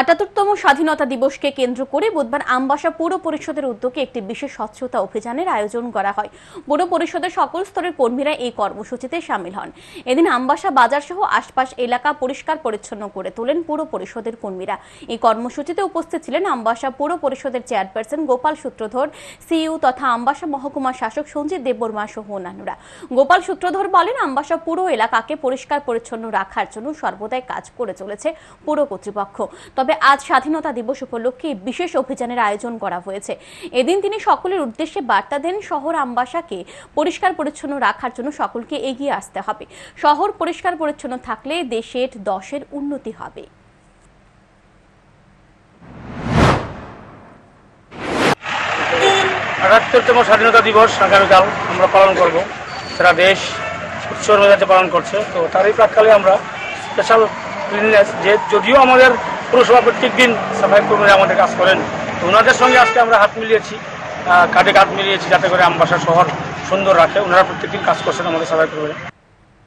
আটাত্তরতম স্বাধীনতা দিবসকে কেন্দ্র করে বুধবার আমবাসা পৌর পরিষদের উদ্যোগে একটি বিশেষ স্বচ্ছতা অভিযানের আয়োজন করা হয়। পৌর পরিষদের সকল স্তরের কর্মীরা এই কর্মসূচিতে সামিল হন। এদিন আমবাসা বাজার সহ আশপাশ এলাকা পরিষ্কার পরিচ্ছন্ন করে তোলেন পৌর পরিষদের কর্মীরা। এই কর্মসূচিতে উপস্থিত ছিলেন আমবাসা পৌর পরিষদের চেয়ারপারসন গোপাল সূত্রধর সিইউ তথা আমবাসা মহকুমা শাসক সঞ্জিত দেববর্মা সহ অন্যান্যরা। গোপাল সূত্রধর বলেন, আমবাসা পুরো এলাকাকে পরিষ্কার পরিচ্ছন্ন রাখার জন্য সর্বদাই কাজ করে চলেছে পুর কর্তৃপক্ষ। তবে আজ স্বাধীনতা দিবস উপলক্ষে বিশেষ অভিযানের আয়োজন করা হয়েছে। এদিন তিনি সকলের উদ্দেশ্যে বার্তা দেন শহর আমবাসাকে পরিষ্কার পরিচ্ছন্ন রাখার জন্য সকলকে এগিয়ে আসতে হবে। শহর পরিষ্কার পরিচ্ছন্ন থাকলে দেশের দশের উন্নতি হবে। আটাত্তরতম স্বাধীনতা দিবস আগামীকাল আমরা পালন করব। সারা দেশ মেজাজে পালন করছে। তো তারই প্রাককালে আমরা স্পেশাল ক্লিননেস যে যদিও আমাদের পুরসভা প্রত্যেক দিন সাফাই কর্মীরা আমাদের কাজ করেন। তো ওনাদের সঙ্গে আজকে আমরা হাত মিলিয়েছি কাটে কাঁধ মিলিয়েছি যাতে করে আমবাসা শহর সুন্দর রাখে। ওনারা প্রত্যেকদিন কাজ করছেন আমাদের সাফাই কর্মীরা